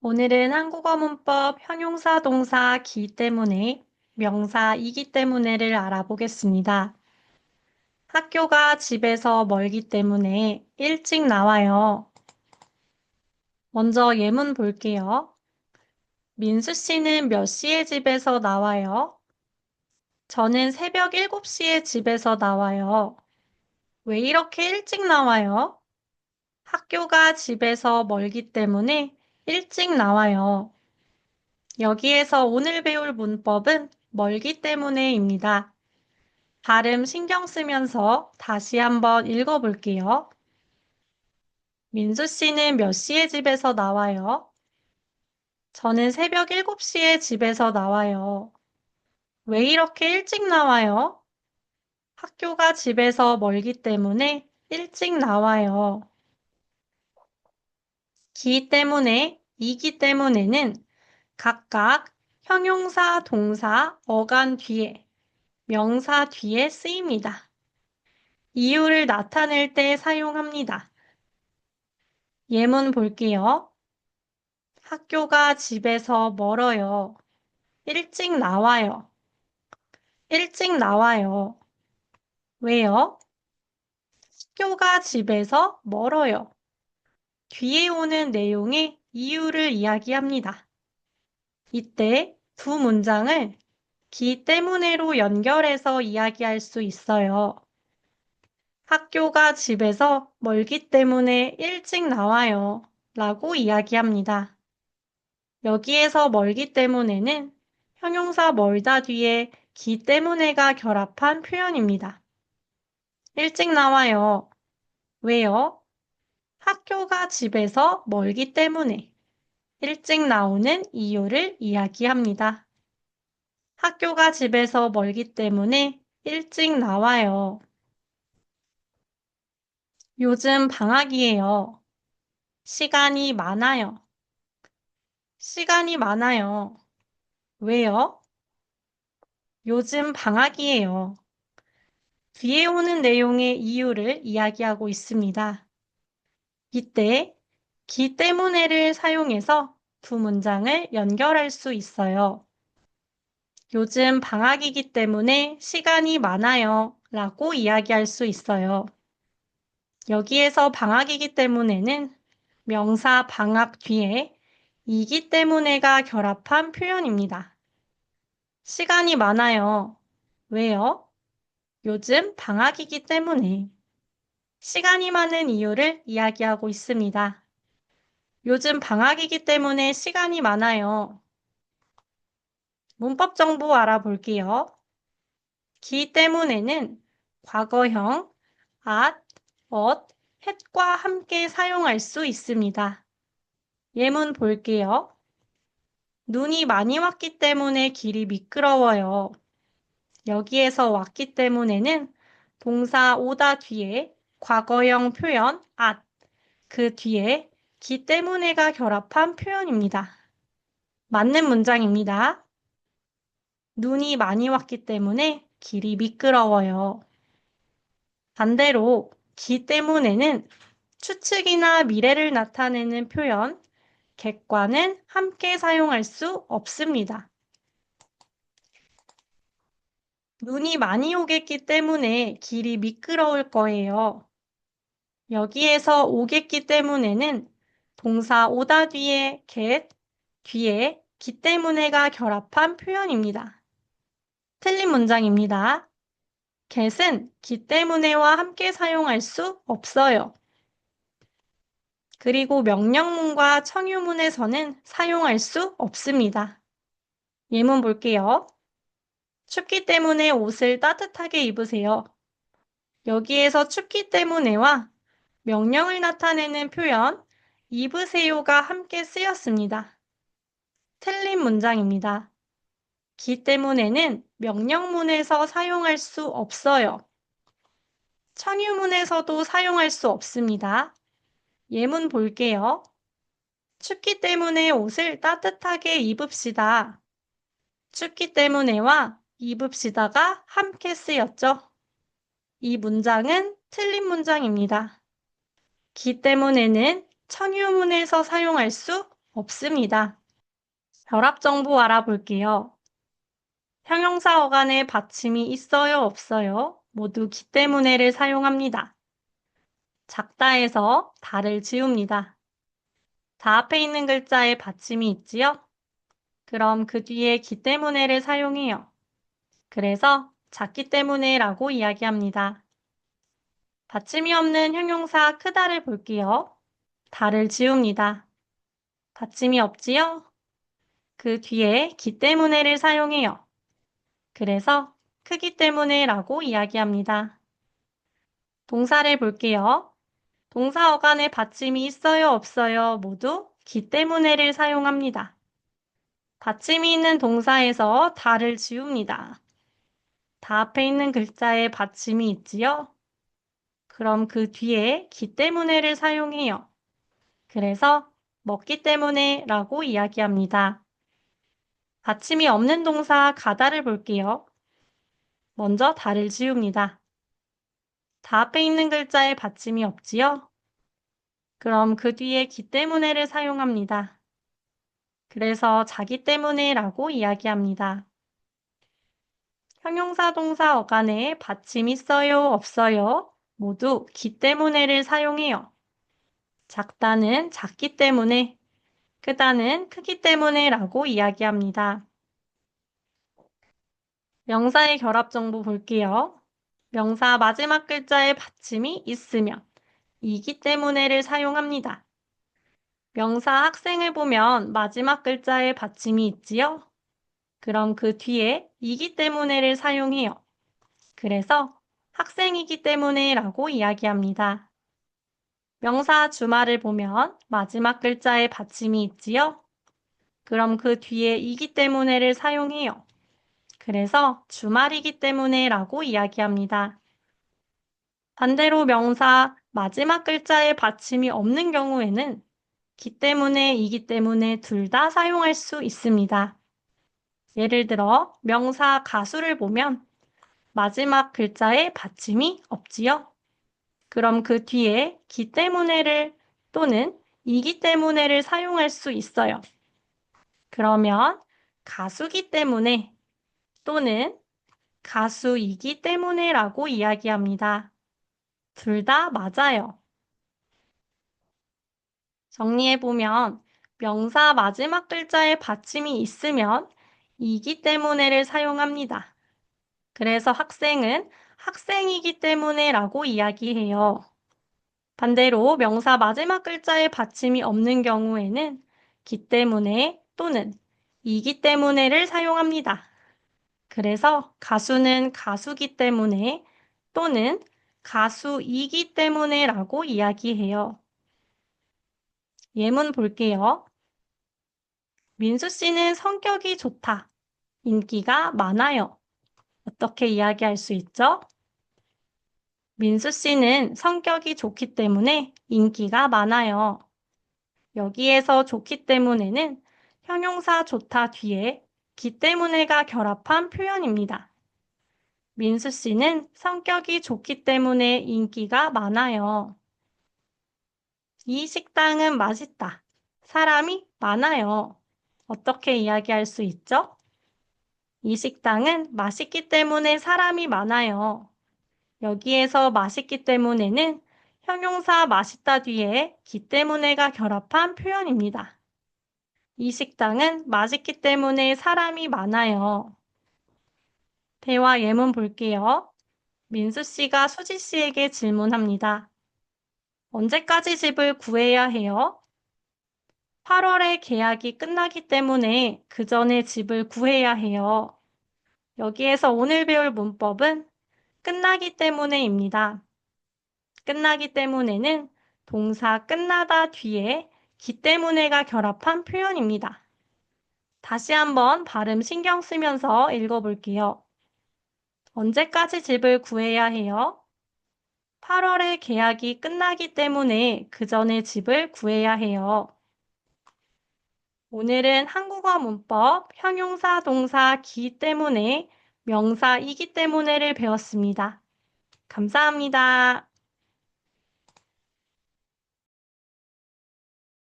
오늘은 한국어 문법 형용사 동사 기 때문에 명사 이기 때문에를 알아보겠습니다. 학교가 집에서 멀기 때문에 일찍 나와요. 먼저 예문 볼게요. 민수 씨는 몇 시에 집에서 나와요? 저는 새벽 7시에 집에서 나와요. 왜 이렇게 일찍 나와요? 학교가 집에서 멀기 때문에 일찍 나와요. 여기에서 오늘 배울 문법은 멀기 때문에입니다. 발음 신경 쓰면서 다시 한번 읽어볼게요. 민수 씨는 몇 시에 집에서 나와요? 저는 새벽 7시에 집에서 나와요. 왜 이렇게 일찍 나와요? 학교가 집에서 멀기 때문에 일찍 나와요. 기 때문에, 이기 때문에는 각각 형용사, 동사, 어간 뒤에, 명사 뒤에 쓰입니다. 이유를 나타낼 때 사용합니다. 예문 볼게요. 학교가 집에서 멀어요. 일찍 나와요. 일찍 나와요. 왜요? 학교가 집에서 멀어요. 뒤에 오는 내용의 이유를 이야기합니다. 이때 두 문장을 기 때문에로 연결해서 이야기할 수 있어요. 학교가 집에서 멀기 때문에 일찍 나와요. 라고 이야기합니다. 여기에서 멀기 때문에는 형용사 멀다 뒤에 기 때문에가 결합한 표현입니다. 일찍 나와요. 왜요? 학교가 집에서 멀기 때문에 일찍 나오는 이유를 이야기합니다. 학교가 집에서 멀기 때문에 일찍 나와요. 요즘 방학이에요. 시간이 많아요. 시간이 많아요. 왜요? 요즘 방학이에요. 뒤에 오는 내용의 이유를 이야기하고 있습니다. 이때 기 때문에를 사용해서 두 문장을 연결할 수 있어요. 요즘 방학이기 때문에 시간이 많아요. 라고 이야기할 수 있어요. 여기에서 방학이기 때문에는 명사 방학 뒤에 이기 때문에가 결합한 표현입니다. 시간이 많아요. 왜요? 요즘 방학이기 때문에. 시간이 많은 이유를 이야기하고 있습니다. 요즘 방학이기 때문에 시간이 많아요. 문법 정보 알아볼게요. 기 때문에는 과거형 at, at, hat과 함께 사용할 수 있습니다. 예문 볼게요. 눈이 많이 왔기 때문에 길이 미끄러워요. 여기에서 왔기 때문에는 동사 오다 뒤에 과거형 표현 at, 그 뒤에 기 때문에가 결합한 표현입니다. 맞는 문장입니다. 눈이 많이 왔기 때문에 길이 미끄러워요. 반대로 기 때문에는 추측이나 미래를 나타내는 표현, 객과는 함께 사용할 수 없습니다. 눈이 많이 오겠기 때문에 길이 미끄러울 거예요. 여기에서 오겠기 때문에는 동사 오다 뒤에 get, 뒤에 기 때문에가 결합한 표현입니다. 틀린 문장입니다. get은 기 때문에와 함께 사용할 수 없어요. 그리고 명령문과 청유문에서는 사용할 수 없습니다. 예문 볼게요. 춥기 때문에 옷을 따뜻하게 입으세요. 여기에서 춥기 때문에와 명령을 나타내는 표현 입으세요가 함께 쓰였습니다. 틀린 문장입니다. 기 때문에는 명령문에서 사용할 수 없어요. 청유문에서도 사용할 수 없습니다. 예문 볼게요. 춥기 때문에 옷을 따뜻하게 입읍시다. 춥기 때문에와 입읍시다가 함께 쓰였죠. 이 문장은 틀린 문장입니다. 기 때문에는 청유문에서 사용할 수 없습니다. 결합 정보 알아볼게요. 형용사 어간에 받침이 있어요, 없어요? 모두 기 때문에를 사용합니다. 작다에서 다를 지웁니다. 다 앞에 있는 글자에 받침이 있지요? 그럼 그 뒤에 기 때문에를 사용해요. 그래서 작기 때문에라고 이야기합니다. 받침이 없는 형용사 크다를 볼게요. 다를 지웁니다. 받침이 없지요? 그 뒤에 기 때문에를 사용해요. 그래서 크기 때문에 라고 이야기합니다. 동사를 볼게요. 동사 어간에 받침이 있어요, 없어요? 모두 기 때문에를 사용합니다. 받침이 있는 동사에서 다를 지웁니다. 다 앞에 있는 글자에 받침이 있지요? 그럼 그 뒤에 기 때문에를 사용해요. 그래서 먹기 때문에 라고 이야기합니다. 받침이 없는 동사 가다를 볼게요. 먼저 다를 지웁니다. 다 앞에 있는 글자에 받침이 없지요? 그럼 그 뒤에 기 때문에를 사용합니다. 그래서 자기 때문에 라고 이야기합니다. 형용사 동사 어간에 받침 있어요, 없어요? 모두 기 때문에를 사용해요. 작다는 작기 때문에, 크다는 크기 때문에 라고 이야기합니다. 명사의 결합 정보 볼게요. 명사 마지막 글자에 받침이 있으면 이기 때문에를 사용합니다. 명사 학생을 보면 마지막 글자에 받침이 있지요? 그럼 그 뒤에 이기 때문에를 사용해요. 그래서 학생이기 때문에 라고 이야기합니다. 명사 주말을 보면 마지막 글자에 받침이 있지요? 그럼 그 뒤에 이기 때문에를 사용해요. 그래서 주말이기 때문에 라고 이야기합니다. 반대로 명사 마지막 글자에 받침이 없는 경우에는 기 때문에 이기 때문에 둘 다 사용할 수 있습니다. 예를 들어 명사 가수를 보면 마지막 글자에 받침이 없지요. 그럼 그 뒤에 기 때문에를 또는 이기 때문에를 사용할 수 있어요. 그러면 가수기 때문에 또는 가수이기 때문에라고 이야기합니다. 둘 다 맞아요. 정리해보면 명사 마지막 글자에 받침이 있으면 이기 때문에를 사용합니다. 그래서 학생은 학생이기 때문에 라고 이야기해요. 반대로 명사 마지막 글자에 받침이 없는 경우에는 기 때문에 또는 이기 때문에를 사용합니다. 그래서 가수는 가수기 때문에 또는 가수이기 때문에 라고 이야기해요. 예문 볼게요. 민수 씨는 성격이 좋다. 인기가 많아요. 어떻게 이야기할 수 있죠? 민수 씨는 성격이 좋기 때문에 인기가 많아요. 여기에서 좋기 때문에는 형용사 좋다 뒤에 기 때문에가 결합한 표현입니다. 민수 씨는 성격이 좋기 때문에 인기가 많아요. 이 식당은 맛있다. 사람이 많아요. 어떻게 이야기할 수 있죠? 이 식당은 맛있기 때문에 사람이 많아요. 여기에서 맛있기 때문에는 형용사 맛있다 뒤에 기 때문에가 결합한 표현입니다. 이 식당은 맛있기 때문에 사람이 많아요. 대화 예문 볼게요. 민수 씨가 수지 씨에게 질문합니다. 언제까지 집을 구해야 해요? 8월에 계약이 끝나기 때문에 그 전에 집을 구해야 해요. 여기에서 오늘 배울 문법은 끝나기 때문에입니다. 끝나기 때문에는 동사 끝나다 뒤에 기 때문에가 결합한 표현입니다. 다시 한번 발음 신경 쓰면서 읽어볼게요. 언제까지 집을 구해야 해요? 8월에 계약이 끝나기 때문에 그 전에 집을 구해야 해요. 오늘은 한국어 문법 형용사 동사 기 때문에 명사 이기 때문에를 배웠습니다. 감사합니다.